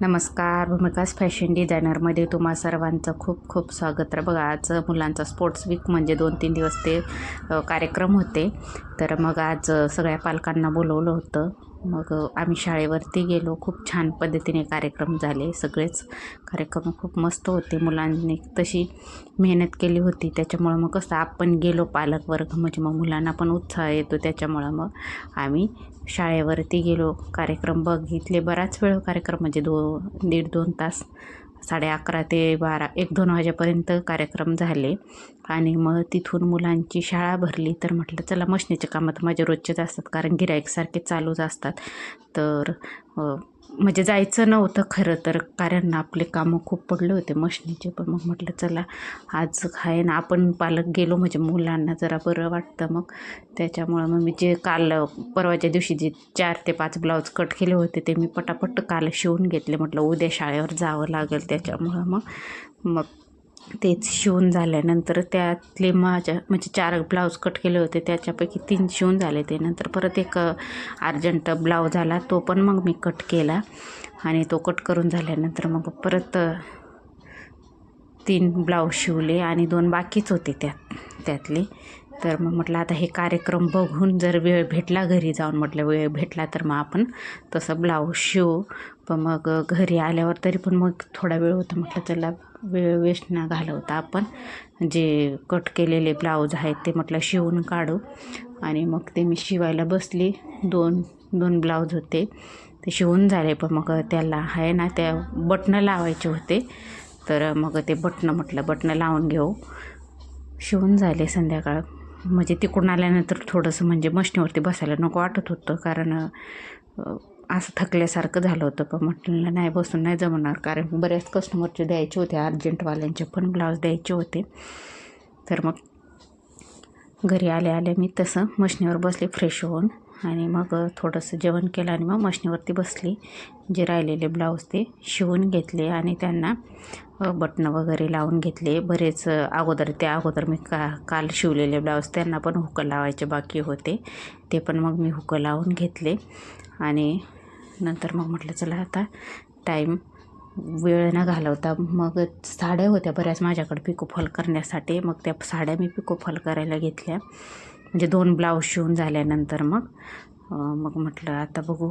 नमस्कार भूमिकास फॅशन डिझायनरमध्ये तुम्हा सर्वांचं खूप खूप स्वागत. आहे बघा आज मुलांचा स्पोर्ट्स वीक म्हणजे दोन तीन दिवस ते कार्यक्रम होते. तर मग आज सगळ्या पालकांना बोलवलं होतं. मग आम्ही शाळेवरती गेलो. खूप छान पद्धतीने कार्यक्रम झाले सगळेच. कार्यक्रम खूप मस्त होते मुलांनी. तशी मेहनत केली होती. त्याच्यामुळं मग कसं आपण गेलो पालक वर्ग म्हणजे मग मुलांना पण उत्साह येतो. त्याच्यामुळं मग आम्ही शाळेवरती गेलो. कार्यक्रम बघितले. बराच वेळ कार्यक्रम म्हणजे दो दीड दोन तास साडे अकरा ते बारा एक दोन वाजेपर्यंत कार्यक्रम झाले. आणि मग तिथून मुलांची शाळा भरली. तर म्हटलं चला मशनीचे कामं तर माझे रोजचेच असतात कारण गिराईकसारखे चालूच असतात. तर म्हणजे जायचं नव्हतं खरं तर कारण आपले कामं खूप पडले होते मशनीचे. पण मग म्हटलं चला आज आहे ना आपण पालक गेलो म्हणजे मुलांना जरा बरं वाटतं मग. त्याच्यामुळं मग मी जे काल परवाच्या दिवशी जे चार ते पाच ब्लाऊज कट केले होते ते मी पटापट काल शिवून घेतले. म्हटलं उद्या शाळेवर जावं लागेल. त्याच्यामुळं मग मग तेच शिवून झाल्यानंतर त्यातले माझ्या म्हणजे चार ब्लाऊज कट केले होते त्याच्यापैकी तीन शिवून झाले ते. नंतर परत एक अर्जंट ब्लाऊज आला तो पण मग मी कट केला. आणि तो कट करून झाल्यानंतर मग परत तीन ब्लाऊज शिवले आणि दोन बाकीच होते त्यात त्यातले. तर मग म्हटलं आता हे कार्यक्रम बघून जर वेळ भेटला घरी जाऊन म्हटलं वेळ भेटला तर मग आपण तसं ब्लाऊज शिवू. पण मग घरी आल्यावर तरी पण मग थोडा वेळ होता म्हटलं चला वेळ वेस्ट न घालवता आपण. जे कट केलेले ब्लाऊज आहेत ते म्हटलं शिवून काढू. आणि मग ते मी शिवायला बसली. दोन दोन ब्लाऊज होते ते शिवून झाले. पण मग त्याला आहे ना त्या बटणं लावायचे होते. तर मग ते बटणं म्हटलं बटणं लावून घेऊ. शिवून झाले संध्याकाळ. म्हणजे तिकडून आल्यानंतर थोडंसं म्हणजे मशनीवरती बसायला नको वाटत होतं. कारण असं थकल्यासारखं झालं होतं. पण म्हटलं नाही बसून नाही जमणार. कारण बऱ्याच कस्टमरचे द्यायचे होते. अर्जंटवाल्यांचे पण ब्लाऊज द्यायचे होते. तर मग घरी आले आले मी तसं मशनीवर बसले फ्रेश होऊन. आणि मग थोडंसं जेवण केलं आणि मग मशनीवरती बसली. जे राहिलेले ब्लाऊज ते शिवून घेतले आणि त्यांना बटणं वगैरे लावून घेतले. बरेच अगोदर त्या अगोदर मी का काल शिवलेले ब्लाऊज त्यांना पण हुकं लावायचे बाकी होते. ते पण मग मी हुकं लावून घेतले. आणि नंतर मग म्हटलं चला आता टाईम वेळ न घालवता मग साड्या होत्या बऱ्याच माझ्याकडे पिकोफॉल करण्यासाठी. मग त्या साड्या मी पिकोफॉल करायला घेतल्या. म्हणजे दोन ब्लाऊज शिवून झाल्यानंतर मग मग म्हटलं आता बघू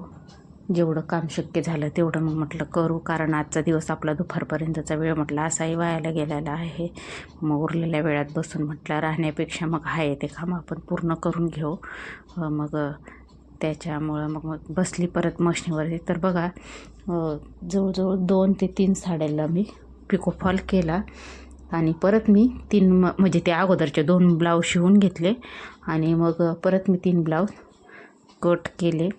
जेवढं काम शक्य झालं तेवढं मग म्हटलं करू कारण आजचा दिवस आपला दुपारपर्यंतचा वेळ म्हटलं असाही वायाला गेलेला आहे. मग उरलेल्या वेळात बसून म्हटलं राहण्यापेक्षा मग आहे ते काम आपण पूर्ण करून घेऊ. मग त्याच्यामुळं मग मग बसली परत मशनीवरती. तर बघा जवळजवळ दोन ते तीन साड्याला मी पिकोफॉल केला. आणि परत मी तीन म म्हणजे त्या अगोदरचे दोन ब्लाऊज शिवून घेतले. आणि मग परत मी तीन ब्लाऊज कट केले.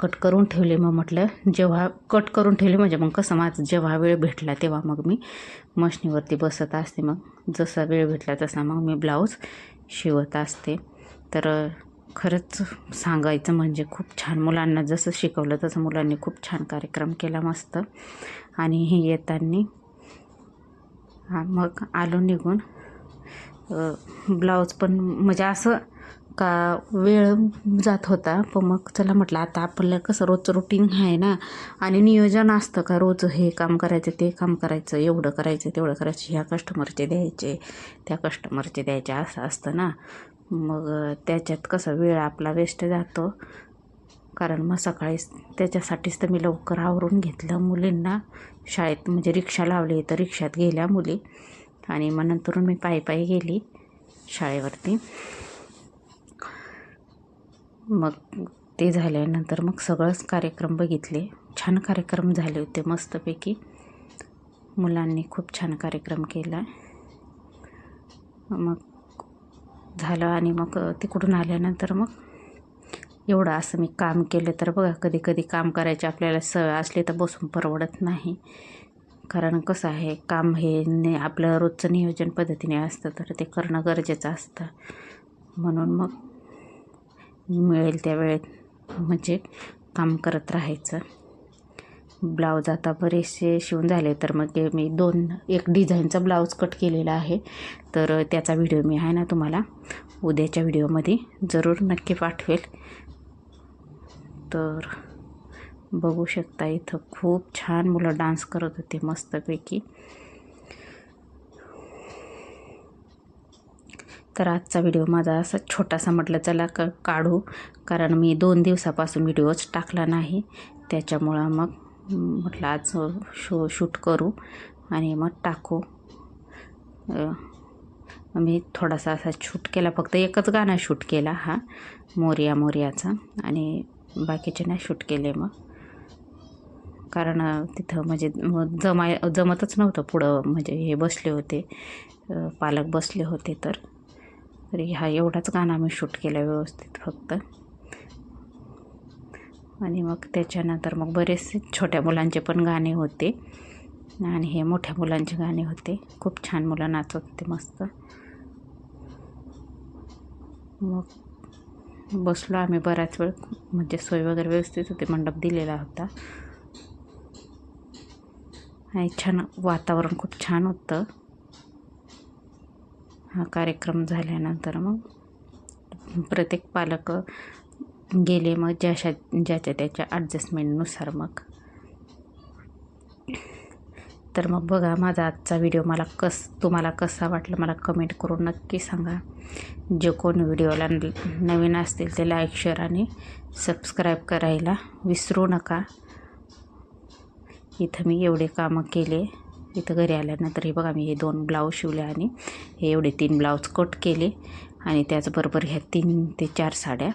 कट करून ठेवले मग म्हटलं जेव्हा कट करून ठेवले म्हणजे मग कसं माझं जेव्हा वेळ भेटला तेव्हा मग मी मशनीवरती बसत असते. मग जसा वेळ भेटला तसा मग मी ब्लाऊज शिवत असते. तर खरंच सांगायचं म्हणजे खूप छान मुलांना जसं शिकवलं तसं मुलांनी खूप छान कार्यक्रम केला मस्त. आणि हे येताना हा मग आलो निघून. ब्लाऊज पण म्हणजे असं का वेळ जात होता पण मग चला म्हटलं आता आपलं कसं रोजचं रुटीन आहे ना आणि नियोजन असतं का रोज हे काम करायचं ते काम करायचं एवढं करायचं तेवढं करायचं ह्या कस्टमरचे द्यायचे त्या कस्टमरचे द्यायचे असं असतं ना. मग त्याच्यात कसं वेळ आपला वेस्ट जातो. कारण मग सकाळीच त्याच्यासाठीच तर मी लवकर आवरून घेतलं मुलींना. शाळेत म्हणजे रिक्षा लावली तर रिक्षात गेल्या मुली. आणि मग नंतर मी पायी पायी गेली शाळेवरती. मग ते झाल्यानंतर मग सगळंच कार्यक्रम बघितले. छान कार्यक्रम झाले होते मस्तपैकी. मुलांनी खूप छान कार्यक्रम केला. मग झालं आणि मग तिकडून आल्यानंतर मग एवढं असं मी काम केलं तर बघा कधी कधी काम करायची आपल्याला सवय असली तर बसून परवडत नाही. कारण कसं आहे काम हे ने आपलं रोजचं नियोजन पद्धतीने असतं तर ते करणं गरजेचं असतं. म्हणून मग मिळेल त्या वेळेत म्हणजे काम करत राहायचं. ब्लाऊज आता बरेचसे शिवून झाले तर मग ते मी दोन एक डिझाईनचा ब्लाऊज कट केलेला आहे. तर त्याचा व्हिडिओ मी आहे ना तुम्हाला उद्याच्या व्हिडिओमध्ये जरूर नक्की पाठवेल. तर बघू शकता इथं खूप छान मुलं डान्स करत होते मस्तपैकी. तर आजचा व्हिडिओ माझा असा छोटासा म्हटलं चला क काढू. कारण मी दोन दिवसापासून व्हिडिओच टाकला नाही. त्याच्यामुळं मग म्हटलं आज शो शूट करू आणि मग टाकू. मी थोडासा असा शूट केला फक्त एकच गाणं शूट केला हा मोरिया मोरियाचा. आणि बाकीचे नाही शूट केले मग. कारण तिथं म्हणजे मग जमाय जमतच नव्हतं पुढं. म्हणजे हे बसले होते पालक बसले होते तर. तरी हा एवढाच गाणं मी शूट केला व्यवस्थित फक्त. आणि मग त्याच्यानंतर मग बरेचसे छोट्या मुलांचे पण गाणे होते. आणि हे मोठ्या मुलांचे गाणे होते. खूप छान मुलं नाचत होते मस्त. मग बसलो आम्ही बराच वेळ. म्हणजे सोय वगैरे व्यवस्थित होती मंडप दिलेला होता. आणि छान वातावरण खूप छान होतं. हा कार्यक्रम झाल्यानंतर मग प्रत्येक पालक गेले मग ज्याशा ज्याच्या त्याच्या ॲडजस्टमेंटनुसार मग तर मग बघा माझा आजचा व्हिडिओ मला कस तुम्हाला कसा वाटला मला कमेंट करून नक्की सांगा. जे कोण व्हिडिओला न- नवीन असतील ते लाईक शेअर आणि सबस्क्राईब करायला विसरू नका. इथं मी एवढे कामं केले. इथं घरी आल्यानंतर हे बघा मी हे दोन ब्लाऊज शिवले आणि हे एवढे तीन ब्लाऊज कट केले. आणि त्याचबरोबर ह्या तीन ते चार साड्या